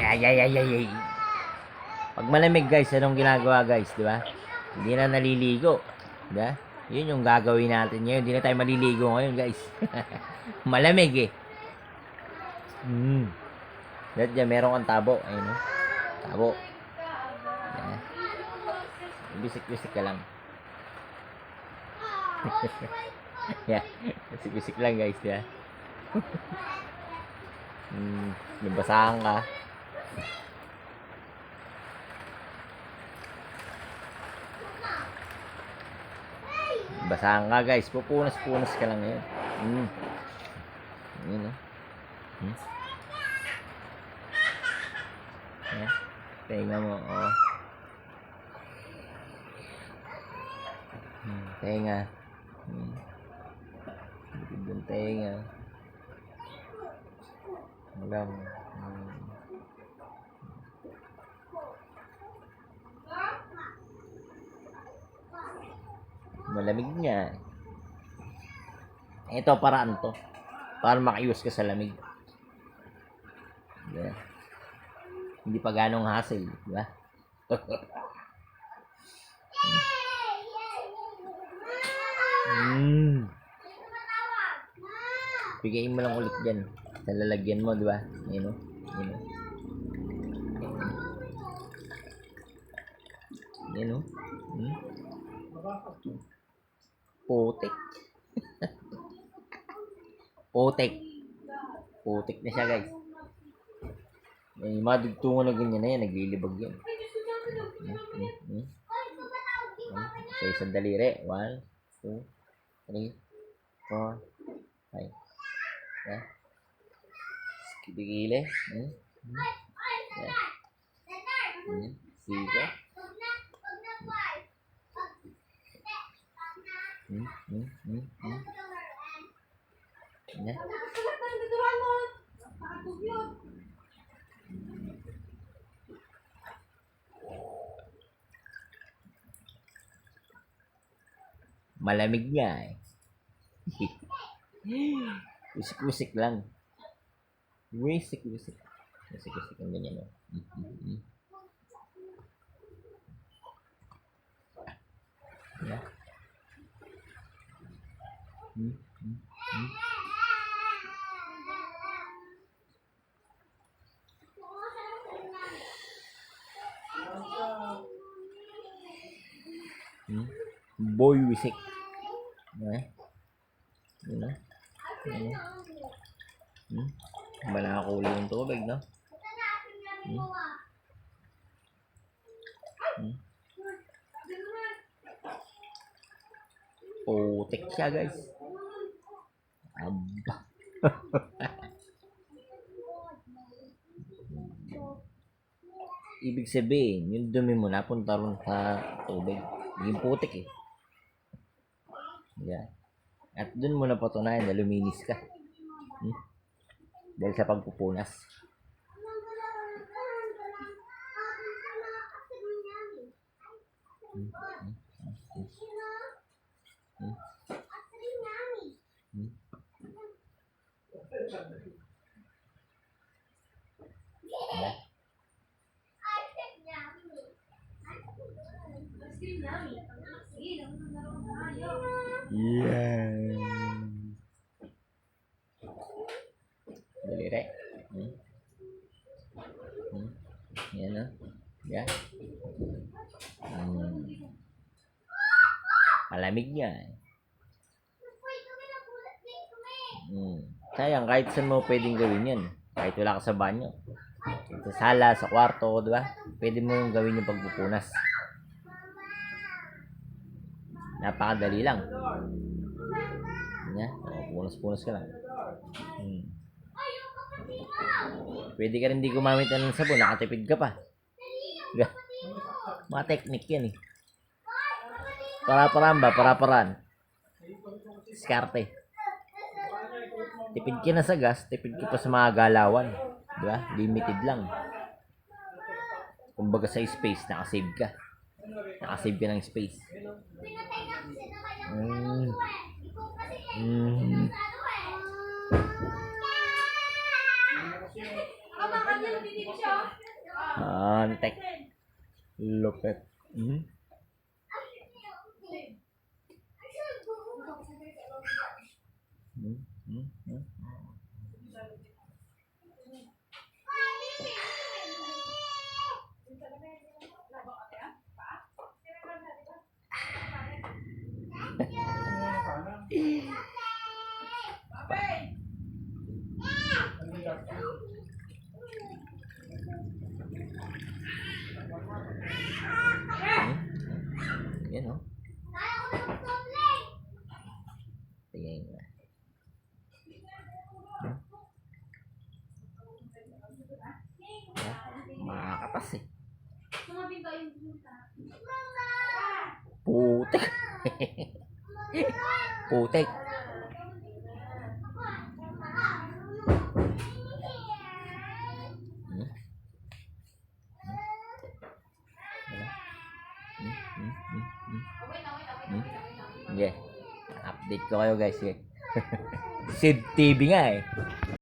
Ay, ay, ay, ay, ay. Pag malamig guys, anong ginagawa guys, di ba? Hindi na naliligo. Di ba? Yun yung gagawin natin ngayon. Hindi na tayo maliligo ngayon guys. malamig eh. Hmm. Dahil dyan, meron kang tabo. Ayun o. Tabo. Yan. Bisik-bisik ka lang. yeah. Bisik-bisik lang guys. Yeah. hmm. Nabasahan ka. Basahan ka guys. Pupunas-punas ka lang ngayon. Hmm. Yun o. Hmm. Yeah. Tenga mo, oh. Hmm, tenga. Hmm. Bukid yung tenga. Alam. Hmm. Malamig niya. Ito paraan to. Para makaiwas ka sa lamig. Yeah. Hindi pa ganong hassle, di ba? mm. Bigayin mo lang ulit dyan. Sa lalagyan mo, di ba? Yun o. Yun o. Yun o. Hmm? Putik. Putik. Putik na siya, guys. May mga dugtungan na ganyan na yan, naglilibag yan. Hmm, hmm, hmm. Sa isang daliri. One, two, three, four, five. Yeah. Kitigile. Hmm. Hmm. Yeah. Hmm. Sige. Hmm. Hmm. Hmm. Hmm. Malamig nga eh. Wisik-wisik lang. Wisik-wisik. Wisik-wisik ang ganyan o. Mm, mm, mm. Yeah. Mm, mm, mm. Hmm? Boy wisik. Na. Yun na. Hmm? Bala kulay yung tubig, no? Hmm? Hmm? Putik siya, guys. Aba. Ibig sabihin, yung dumi mo napunta ron sa tubig. Naging putik eh. Yan. At dun mo napatunayan na luminis ka. Hmm? Dahil sa pagpupunas. Hmm? Hmm? Hmm? Hmm? Hmm? Yan. Yan. Daliri. Hmm? Hmm? Yan na. Yan. Hmm. Malamig eh. Hmm. Sayang, kahit saan mo pwedeng gawin yan. Kahit wala ka sa banyo. Sa sala, sa kwarto, di ba? Pwede mo yung gawin yung pagpupunas. Napakadali lang. Yan. Punas-punas ka lang. Hmm. Pwede ka rin di gumamit ng sabon. Nakatipid ka pa. Ga- Mga technique yan eh. Para-paran ba? Para-paran. Diskarte. Tipid ka na sa gas, tipid ka pa sa mga galawan. Di ba? Limited lang. Kumbaga sa space, nakasave ka. Nakasave ka ng space. Mm. Mm. Antek. Lupet. Hmm? Hmm? Hmm? Hmm? Yan oh. Tingnan nga. Hmm? Makakatas eh. Putek. Putek. Hmm? Hmm? Hmm? Hmm? Hmm? Hmm? Sige. Update ko kayo guys. Sige. Sid TV nga eh.